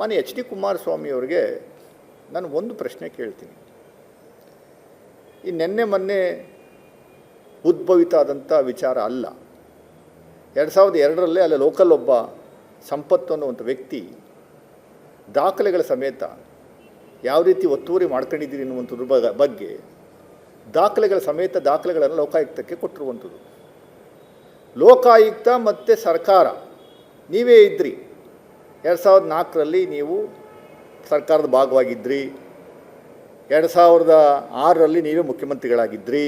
ಮಾನ್ಯ H D Kumaraswamy ಅವರಿಗೆ ನಾನು ಒಂದು ಪ್ರಶ್ನೆ ಕೇಳ್ತೀನಿ. ಈ ನಿನ್ನೆ ಮೊನ್ನೆ ಉದ್ಭವಿತ ಆದಂಥ ವಿಚಾರ ಅಲ್ಲ. ಎರಡು ಸಾವಿರದ ಎರಡರಲ್ಲೇ ಅಲ್ಲಿ ಲೋಕಲ್ ಒಬ್ಬ ಸಂಪತ್ತು ಅನ್ನುವಂಥ ವ್ಯಕ್ತಿ ದಾಖಲೆಗಳ ಸಮೇತ ಯಾವ ರೀತಿ ಒತ್ತುವರಿ ಮಾಡ್ಕೊಂಡಿದ್ದೀರಿ ಅನ್ನುವಂಥದ್ರ ಬಗ- ಬಗ್ಗೆ ದಾಖಲೆಗಳ ಸಮೇತ ದಾಖಲೆಗಳನ್ನು ಲೋಕಾಯುಕ್ತಕ್ಕೆ ಕೊಟ್ಟಿರುವಂಥದ್ದು. ಲೋಕಾಯುಕ್ತ ಮತ್ತು ಸರ್ಕಾರ, ನೀವೇ ಇದ್ರಿ. ಎರಡು ಸಾವಿರದ ನಾಲ್ಕರಲ್ಲಿ ನೀವು ಸರ್ಕಾರದ ಭಾಗವಾಗಿದ್ದಿರಿ ಎರಡು ಸಾವಿರದ ಆರರಲ್ಲಿ ನೀವು ಮುಖ್ಯಮಂತ್ರಿಗಳಾಗಿದ್ದಿರಿ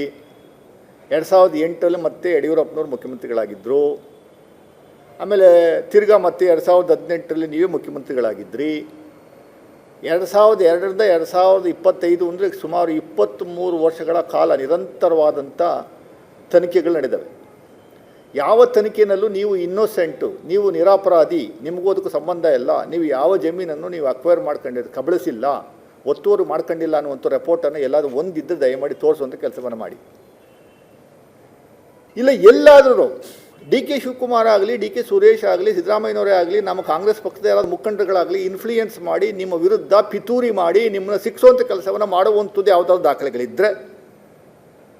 ಎರಡು ಸಾವಿರದ ಎಂಟರಲ್ಲಿ ಮತ್ತೆ ಯಡಿಯೂರಪ್ಪನವ್ರು ಮುಖ್ಯಮಂತ್ರಿಗಳಾಗಿದ್ದರು ಆಮೇಲೆ ತಿರ್ಗಾ ಮತ್ತೆ ಎರಡು ಸಾವಿರದ ಹದಿನೆಂಟರಲ್ಲಿ ನೀವೇ ಮುಖ್ಯಮಂತ್ರಿಗಳಾಗಿದ್ದಿರಿ ಎರಡು ಸಾವಿರದ ಎರಡರಿಂದ ಎರಡು ಸಾವಿರದ ಇಪ್ಪತ್ತೈದು ಅಂದರೆ ಸುಮಾರು ಇಪ್ಪತ್ತ್ಮೂರು ವರ್ಷಗಳ ಕಾಲ ನಿರಂತರವಾದಂಥ ತನಿಖೆಗಳು ನಡೆದವೆ. ಯಾವ ತನಿಖೆಯಲ್ಲೂ ನೀವು ಇನ್ನೋಸೆಂಟು, ನೀವು ನಿರಾಪರಾಧಿ, ನಿಮಗೂ ಅದಕ್ಕೂ ಸಂಬಂಧ ಇಲ್ಲ, ನೀವು ಯಾವ ಜಮೀನನ್ನು ನೀವು ಅಕ್ವೈರ್ ಮಾಡ್ಕೊಂಡಿದ್ದು ಕಬಳಿಸಿಲ್ಲ, ಒತ್ತುವರಿ ಮಾಡ್ಕೊಂಡಿಲ್ಲ ಅನ್ನುವಂಥ ರಿಪೋರ್ಟನ್ನು ಎಲ್ಲಾದರೂ ಒಂದಿದ್ದರೆ ದಯಮಾಡಿ ತೋರಿಸುವಂಥ ಕೆಲಸವನ್ನು ಮಾಡಿ. ಇಲ್ಲ, ಎಲ್ಲಾದರೂ ಡಿ ಕೆ ಶಿವಕುಮಾರ್ ಆಗಲಿ, ಡಿ ಕೆ ಸುರೇಶ್ ಆಗಲಿ, ಸಿದ್ದರಾಮಯ್ಯನವರೇ ಆಗಲಿ, ನಮ್ಮ ಕಾಂಗ್ರೆಸ್ ಪಕ್ಷದ ಯಾರಾದ ಮುಖಂಡರುಗಳಾಗಲಿ ಇನ್ಫ್ಲೂಯೆನ್ಸ್ ಮಾಡಿ, ನಿಮ್ಮ ವಿರುದ್ಧ ಪಿತೂರಿ ಮಾಡಿ, ನಿಮ್ಮನ್ನ ಸಿಕ್ಕಿಸುವಂಥ ಕೆಲಸವನ್ನು ಮಾಡುವಂಥದ್ದು ಯಾವುದಾದ್ರು ದಾಖಲೆಗಳಿದ್ದರೆ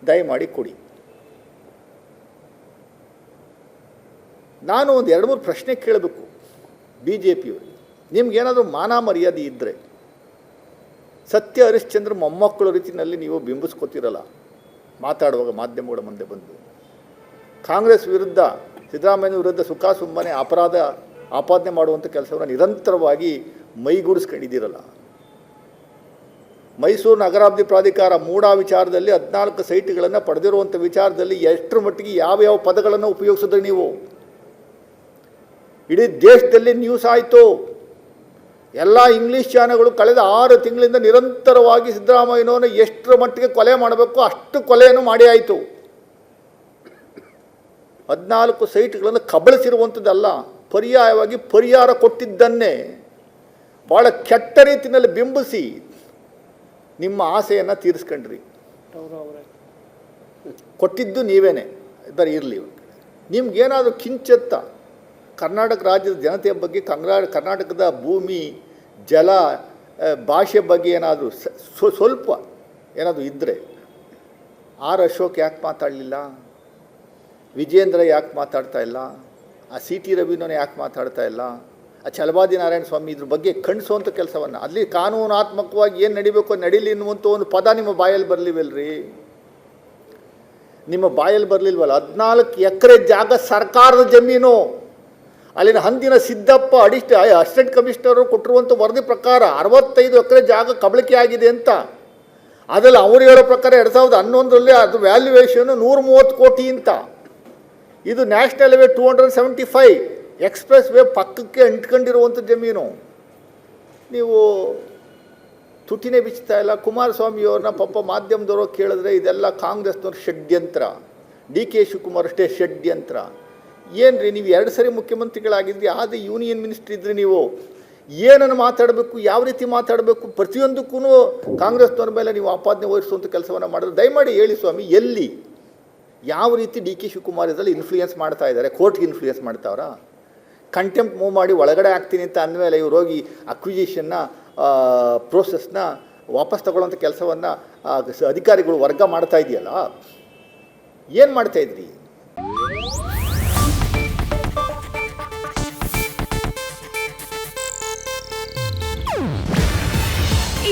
ದಯಮಾಡಿ ಕೊಡಿ. ನಾನು ಒಂದು ಎರಡು ಮೂರು ಪ್ರಶ್ನೆ ಕೇಳಬೇಕು ಬಿ ಜೆ ಪಿಯವರು ನಿಮ್ಗೇನಾದರೂ ಮಾನ ಮರ್ಯಾದೆ ಇದ್ದರೆ ಸತ್ಯ ಹರಿಶ್ಚಂದ್ರ ಮೊಮ್ಮಕ್ಕಳ ರೀತಿಯಲ್ಲಿ ನೀವು ಬಿಂಬಿಸ್ಕೋತಿರಲ್ಲ? ಮಾತಾಡುವಾಗ ಮಾಧ್ಯಮಗಳ ಮುಂದೆ ಬಂದು. ಕಾಂಗ್ರೆಸ್ ವಿರುದ್ಧ ಸಿದ್ದರಾಮಯ್ಯ ವಿರುದ್ಧ ಸುಖ ಸುಮ್ಮನೆ ಅಪರಾಧ ಆಪಾದನೆ ಮಾಡುವಂಥ ಕೆಲಸವನ್ನು ನಿರಂತರವಾಗಿ ಮೈಗೂಡಿಸ್ಕೊಂಡಿದ್ದೀರಲ್ಲ? ಮೈಸೂರು ನಗರಾಭಿವೃದ್ಧಿ ಪ್ರಾಧಿಕಾರ ಮೂಡಾ ವಿಚಾರದಲ್ಲಿ ಹದಿನಾಲ್ಕು ಸೈಟ್ಗಳನ್ನು ಪಡೆದಿರುವಂಥ ವಿಚಾರದಲ್ಲಿ ಎಷ್ಟರ ಮಟ್ಟಿಗೆ ಯಾವ ಯಾವ ಪದಗಳನ್ನು ಉಪಯೋಗಿಸಿದ್ರೆ ನೀವು? ಇಡೀ ದೇಶದಲ್ಲಿ ನ್ಯೂಸ್ ಆಯಿತು. ಎಲ್ಲ ಇಂಗ್ಲೀಷ್ ಚಾನೆಲ್ಗಳು ಕಳೆದ ಆರು ತಿಂಗಳಿಂದ ನಿರಂತರವಾಗಿ ಸಿದ್ದರಾಮಯ್ಯನವನ್ನ ಎಷ್ಟರ ಮಟ್ಟಿಗೆ ಕೊಲೆ ಮಾಡಬೇಕು ಅಷ್ಟು ಕೊಲೆಯನ್ನು ಮಾಡಿ ಆಯಿತು. ಹದಿನಾಲ್ಕು ಸೈಟ್ಗಳನ್ನು ಕಬಳಿಸಿರುವಂಥದ್ದಲ್ಲ, ಪರ್ಯಾಯವಾಗಿ ಪರಿಹಾರ ಕೊಟ್ಟಿದ್ದನ್ನೇ ಭಾಳ ಕೆಟ್ಟ ರೀತಿಯಲ್ಲಿ ಬಿಂಬಿಸಿ ನಿಮ್ಮ ಆಸೆಯನ್ನು ತೀರಿಸ್ಕೊಂಡ್ರಿ. ಕೊಟ್ಟಿದ್ದು ನೀವೇನೆ ಬರೀ ಇರಲಿ. ನಿಮ್ಗೇನಾದರೂ ಕಿಂಚತ್ತ ಕರ್ನಾಟಕ ರಾಜ್ಯದ ಜನತೆಯ ಬಗ್ಗೆ ಕಂಗ್ರಾ ಕರ್ನಾಟಕದ ಭೂಮಿ, ಜಲ ಭಾಷೆ ಬಗ್ಗೆ ಏನಾದರೂ ಸ್ವಲ್ಪ ಏನಾದರೂ ಇದ್ದರೆ ಆರ್ ಅಶೋಕ್ ಯಾಕೆ ಮಾತಾಡಲಿಲ್ಲ? ವಿಜೇಂದ್ರ ಯಾಕೆ ಮಾತಾಡ್ತಾ ಇಲ್ಲ? ಆ ಸಿ ಟಿ ರವಿನವನೇ ಯಾಕೆ ಮಾತಾಡ್ತಾ ಇಲ್ಲ? ಆ ಛಲವಾದಿ ನಾರಾಯಣ ಸ್ವಾಮಿ ಇದ್ರ ಬಗ್ಗೆ ಖಂಡಿಸುವಂಥ ಕೆಲಸವನ್ನು, ಅಲ್ಲಿ ಕಾನೂನಾತ್ಮಕವಾಗಿ ಏನು ನಡಿಬೇಕು ನಡೀಲಿ ಅನ್ನುವಂಥ ಒಂದು ಪದ ನಿಮ್ಮ ಬಾಯಲ್ಲಿ ಬರಲಿವಲ್ರಿ? ನಿಮ್ಮ ಬಾಯಲ್ಲಿ ಬರಲಿಲ್ವಲ್ಲ? ಹದಿನಾಲ್ಕು ಎಕರೆ ಜಾಗ ಸರ್ಕಾರದ ಜಮೀನು. ಅಲ್ಲಿನ ಹಂದಿನ ಸಿದ್ದಪ್ಪ ಅಡಿಸ್ಟ್ ಅಸಿಸ್ಟೆಂಟ್ ಕಮಿಷನರು ಕೊಟ್ಟಿರುವಂಥ ವರದಿ ಪ್ರಕಾರ ಅರವತ್ತೈದು ಎಕರೆ ಜಾಗ ಕಬಳಿಕೆ ಆಗಿದೆ ಅಂತ. ಅದರಲ್ಲಿ ಅವರು ಹೇಳೋ ಪ್ರಕಾರ ಎರಡು ಸಾವಿರದ ಹನ್ನೊಂದರಲ್ಲಿ ಅದು ವ್ಯಾಲ್ಯೂಯೇಷನು ನೂರ ಮೂವತ್ತು ಕೋಟಿ ಅಂತ. ಇದು national way two hundred seventy five expressway ಪಕ್ಕಕ್ಕೆ ಅಂಟ್ಕೊಂಡಿರುವಂಥ ಜಮೀನು. ನೀವು ತುಟಿನೇ ಬಿಚ್ತಾ ಇಲ್ಲ, ಕುಮಾರಸ್ವಾಮಿಯವ್ರನ್ನ ಪಾಪ ಮಾಧ್ಯಮದವರು ಕೇಳಿದ್ರೆ ಇದೆಲ್ಲ ಕಾಂಗ್ರೆಸ್ನವ್ರ ಷಡ್ಯಂತ್ರ. ಡಿ ಕೆ ಶಿವಕುಮಾರ್ ಅಷ್ಟೇ ಷಡ್ಯಂತ್ರ. ಏನು ರೀ ನೀವು ಎರಡು ಸರಿ ಮುಖ್ಯಮಂತ್ರಿಗಳಾಗಿದ್ರಿ ಆದ ಯೂನಿಯನ್ ಮಿನಿಸ್ಟ್ರಿ ಇದ್ರಿ ನೀವು. ಏನನ್ನು ಮಾತಾಡಬೇಕು, ಯಾವ ರೀತಿ ಮಾತಾಡಬೇಕು ಪ್ರತಿಯೊಂದಕ್ಕೂ ಕಾಂಗ್ರೆಸ್ನವ್ರ ಮೇಲೆ ನೀವು ಆಪಾದನೆ ವಹಿಸುವಂಥ ಕೆಲಸವನ್ನು ಮಾಡಿದ್ರೆ, ದಯಮಾಡಿ ಹೇಳಿ ಸ್ವಾಮಿ, ಎಲ್ಲಿ, ಯಾವ ರೀತಿ ಡಿ ಕೆ ಶಿವಕುಮಾರ್ ಇದರಲ್ಲಿ ಇನ್ಫ್ಲೂಯೆನ್ಸ್ ಮಾಡ್ತಾ ಇದ್ದಾರೆ ಕೋರ್ಟ್ಗೆ ಇನ್ಫ್ಲೂಯೆನ್ಸ್ ಮಾಡ್ತಾವ್ರಾ? ಕಂಟೆಂಪ್ಟ್ ಮೂವ್ ಮಾಡಿ ಒಳಗಡೆ ಆಗ್ತೀನಿ ಅಂತ ಅಂದಮೇಲೆ ಇವ್ರು ಹೋಗಿ ಅಕ್ವಿಜೇಷನ್ನ ಪ್ರೋಸೆಸ್ನ ವಾಪಸ್ ತಗೊಳ್ಳೋಂಥ ಕೆಲಸವನ್ನು ಅಧಿಕಾರಿಗಳು ವರ್ಗ ಮಾಡ್ತಾ ಇದೆಯಲ್ಲ? ಏನು ಮಾಡ್ತಾ